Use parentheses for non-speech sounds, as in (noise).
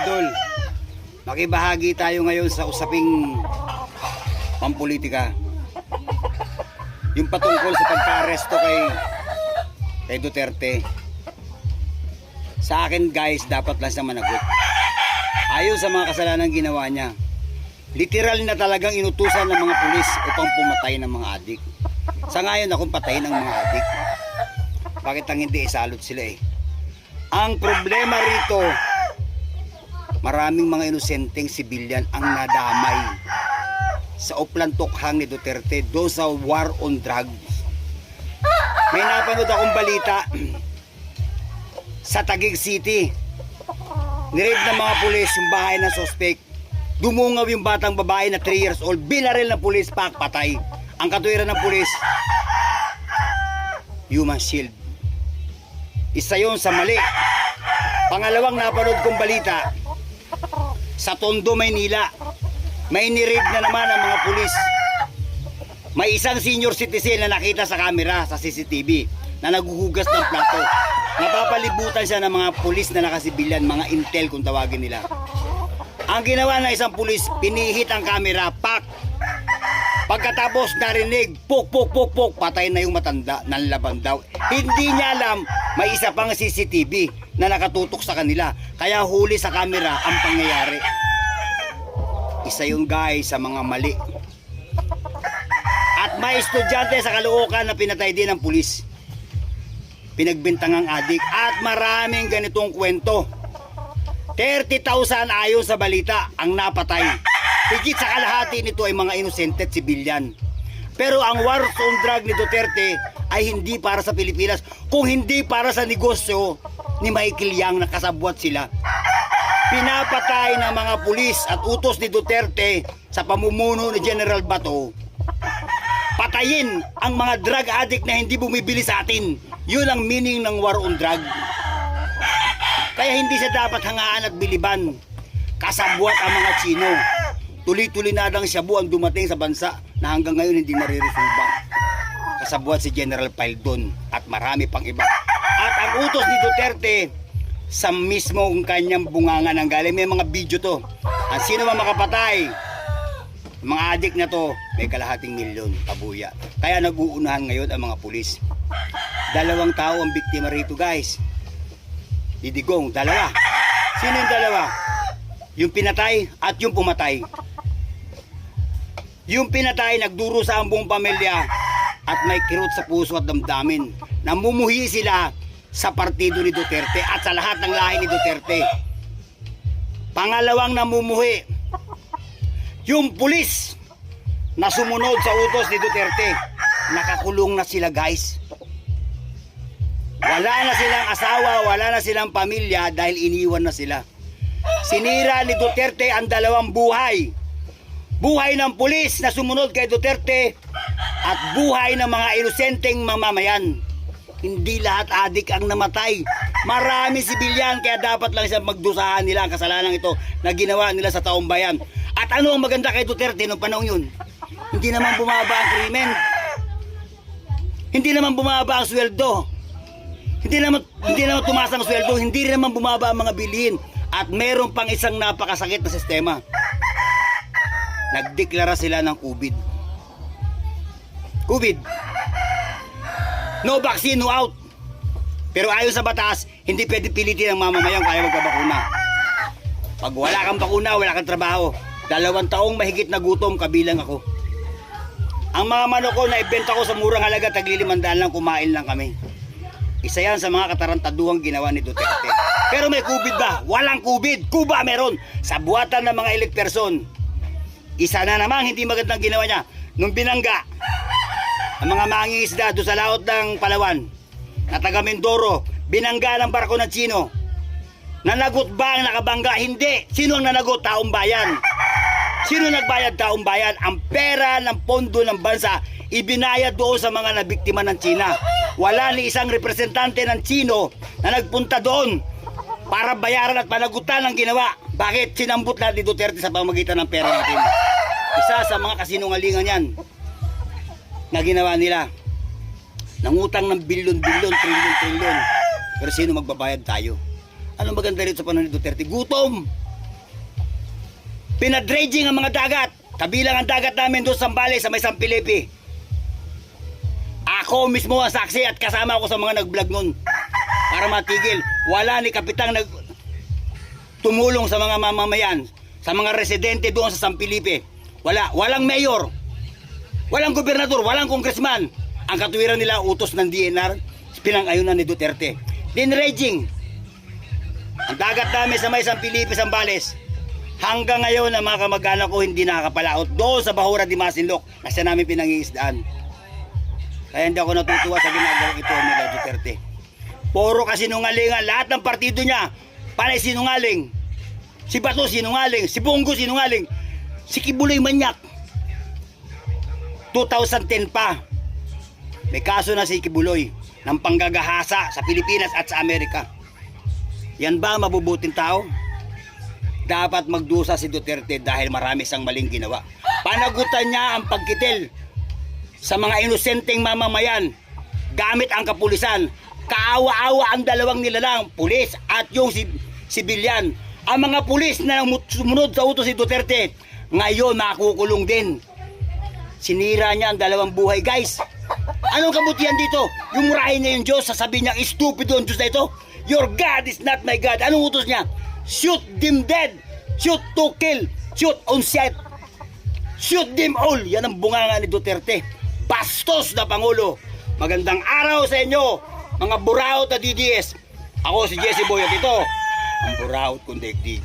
idol. Makibahagi tayo ngayon sa usaping pampolitika. Yung patungkol sa pagka-aresto kay kay Duterte. Sa akin guys, dapat lang siya managot. Ayon sa mga kasalanan ginawa niya. Literal na talagang inutusan ng mga pulis upang pumatay ng mga adik. Sa ngayon akong patayin ng mga adik. Bakit ang hindi isalot sila eh? Ang problema rito, maraming mga inosenteng sibilyan ang nadamay sa uplantokhang ni Duterte doon sa war on drugs. May napanood akong balita (clears throat) sa Taguig City. Niread ng mga pulis yung bahay ng suspect. Dumungaw yung batang babae na 3 years old. Binaril ng pulis, pak, patay. Ang katuwiran ng pulis, human shield. Isa yon sa mali. Pangalawang napanood kong balita, sa Tondo, Maynila, may niread na naman ang mga pulis. May isang senior citizen na nakita sa camera sa CCTV na naguhugas ng plato. Napapalibutan siya ng mga pulis na nakasibilyan, mga intel kung tawagin nila. Ang ginawa ng isang pulis, pinihit ang camera, pak! Pagkatapos narinig, puk, puk, puk, puk, patay na yung matanda, nanlaban daw. Hindi niya alam, may isa pang CCTV na nakatutok sa kanila. Kaya huli sa camera ang pangyayari. Isa yung guys sa mga mali. At may estudyante sa Caloocan na pinatay din ng pulis. Pinagbintangang adik at maraming ganitong kwento. 30,000 ayon sa balita ang napatay. Higit sa kalahati nito ay mga inosente at sibilyan. Pero ang war on drug ni Duterte ay hindi para sa Pilipinas, kung hindi para sa negosyo ni Michael Yang na kasabwat sila. Pinapatay ng mga pulis at utos ni Duterte sa pamumuno ni General Bato. Patayin ang mga drug addict na hindi bumibili sa atin. Yun ang meaning ng war on drug. Kaya hindi siya dapat hangaan at biliban. Kasabwat ang mga Chino. Tuloy-tuloy na lang shabu ang dumating sa bansa na hanggang ngayon hindi nare-resolve. Kasabwat si General Paldon at marami pang iba. Utos ni Duterte sa mismong kanyang bunganga ng galing. May mga video to. Ang sino man makapatay, mga adik na to, may kalahating milyon kabuya. Kaya nag-uunahan ngayon ang mga pulis. Dalawang tao ang biktima rito guys. Didigong, dalawa. Sino yung dalawa? Yung pinatay at yung pumatay. Yung pinatay nagduro sa ang buong pamilya at may kirot sa puso at damdamin. Namumuhi sila sa partido ni Duterte at sa lahat ng lahi ni Duterte. Pangalawang namumuhi, yung pulis na sumunod sa utos ni Duterte. Nakakulong na sila guys. Wala na silang asawa, wala na silang pamilya dahil iniwan na sila. Sinira ni Duterte ang dalawang buhay. Buhay ng pulis na sumunod kay Duterte at buhay ng mga inosenteng mamamayan. Hindi lahat adik ang namatay. Marami sibilyan kaya dapat lang siyang magdusahan nila ang kasalanan ito na ginawa nila sa taong bayan. At ano ang maganda kay Duterte noong panahon yun? Hindi naman bumaba ang krimen. Hindi naman bumaba ang sweldo. Hindi naman hindi naman tumaas ang sweldo, hindi naman bumaba ang mga bilihin at meron pang isang napakasakit na sistema. Nagdeklara sila ng COVID. COVID. No vaccine, no out. Pero ayon sa batas, hindi pwede pilitin ang mamamayan kaya magpabakuna. Pag wala kang bakuna, wala kang trabaho. Dalawang taong mahigit na gutom, kabilang ako. Ang mga manok ko na ibenta ko sa murang halaga, taglilimandaan lang, kumain lang kami. Isa yan sa mga katarantaduhang ginawa ni Duterte. Pero may COVID ba? Walang COVID. Kuba meron. Sa buhatan ng mga elite person. Isa na namang hindi magandang ginawa niya. Nung binangga, ang mga mangingisda doon sa laot ng Palawan, na taga Mindoro, binangga ng barko ng Chino. Nanagot ba ang nakabangga? Hindi. Sino ang nanagot? Taong bayan. Sino nagbayad? Taong bayan. Ang pera ng pondo ng bansa, ibinayad doon sa mga nabiktima ng China. Wala ni isang representante ng Chino na nagpunta doon para bayaran at panagutan ang ginawa. Bakit sinambot lahat ni Duterte sa pamagitan ng pera natin? Isa sa mga kasinungalingan yan na ginawa nila. Nangutang ng bilyon-bilyon, trilyon-trilyon. Pero sino magbabayad tayo? Anong maganda rito sa panahon ni Duterte? Gutom! Pinadredging ang mga dagat. Kabilang ang dagat namin doon sa Zambales sa may San Felipe. Ako mismo ang saksi at kasama ako sa mga nag-vlog nun. Para matigil. Wala ni Kapitang nag tumulong sa mga mamamayan, sa mga residente doon sa San Felipe. Wala. Walang mayor. Walang gobernador. Walang congressman. Ang katuwiran nila utos ng DNR, pinang-ayunan ni Duterte. Dinredging. Ang dagat namin sa may San Felipe, Zambales. Hanggang ngayon, ang mga kamag-anak ko hindi nakakapalaot doon sa Bahura di Masinloc na siya namin pinangingisdaan. Kaya hindi ako natutuwa sa ginagawa ito nila Duterte. Puro kasi sinungalingan. Lahat ng partido niya, panay sinungaling. Si Bato sinungaling, si Bongo sinungaling, si Kibuloy manyak. 2010 pa, may kaso na si Kibuloy ng panggagahasa sa Pilipinas at sa Amerika. Yan ba mabubuting tao? Dapat magdusa si Duterte dahil marami siyang maling ginawa. Panagutan niya ang pagkitil sa mga inosenteng mamamayan gamit ang kapulisan. Kaawa-awa ang dalawang nilalang, pulis at yung si sibilyan. Ang mga pulis na sumunod sa utos si Duterte, ngayon makukulong din. Sinira niya ang dalawang buhay, guys. Anong kabutihan dito? Yung murahin niya yung Diyos, sasabihin niya, stupido ang Diyos na ito. Your God is not my God. Anong utos niya? Shoot them dead. Shoot to kill. Shoot on sight. Shoot them all. Yan ang bunganga ni Duterte. Bastos na Pangulo. Magandang araw sa inyo, mga buraot na DDS. Ako si Jesse Boy at ito, ang buraot kong daigdig.